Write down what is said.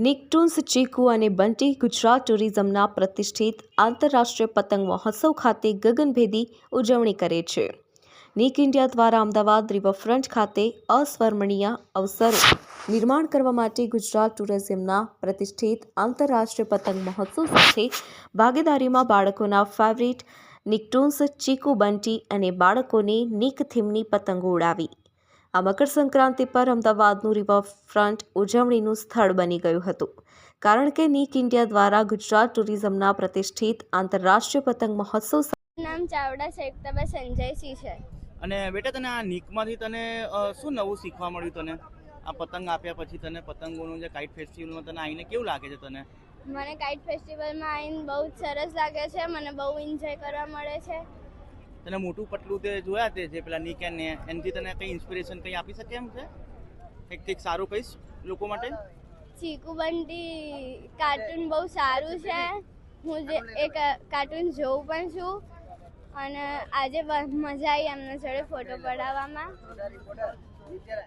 નિકટુન્સ ચીકુ અને બંટી ગુજરાત ટુરિઝમના પ્રતિષ્ઠિત આંતરરાષ્ટ્રીય પતંગ મહોત્સવ ખાતે ગગનભેદી ઉજવણી કરે છે. નિક ઇન્ડિયા દ્વારા અમદાવાદ રિવરફ્રન્ટ ખાતે અસ્મરણીય અવસરો નિર્માણ કરવા માટે ગુજરાત ટુરિઝમના પ્રતિષ્ઠિત આંતરરાષ્ટ્રીય પતંગ મહોત્સવ સાથે ભાગીદારીમાં બાળકોના ફેવરિટ નિકટુન્સ ચીકુ બંટી અને બાળકોને નિક થીમની પતંગો ઉડાવી. આ મકર સંક્રાંતિ પર અમદાવાદનું રિવરફ્રન્ટ ઉજવણીનું સ્થળ બની ગયું હતું. કારણ કે નિક ઇન્ડિયા દ્વારા ગુજરાત ટુરિઝમના પ્રતિષ્ઠિત આંતરરાષ્ટ્રીય પતંગ મહોત્સવ નામ ચાવડા છે શેખતાબા સંજયસિંહ છે. અને બેટા તને આ નીકમાંથી તને શું નવું શીખવા મળ્યું તને? આ પતંગ આપ્યા પછી તને પતંગોનું જે કાઇટ ફેસ્ટિવલમાં તને આવીને કેવું લાગે છે તને? મને કાઇટ ફેસ્ટિવલમાં આવીને બહુ જ સરસ લાગે છે મને બહુ એન્જોય કરવા મળે છે. તને મોટું પટલું તે જોયા તે, જે પેલા નીક ને એનાથી તને કંઈ ઇન્સ્પિરેશન કંઈ આપી શકે એમ છે? કંઈક કંઈક સારું કહીશ લોકો માટે? ચીકુ બંટી કાર્ટૂન બહુ સારું છે. હું જે એક કાર્ટૂન જોઉં પણ છું. અને આજે મજા આવી એમના જોડે ફોટો પડાવવામાં.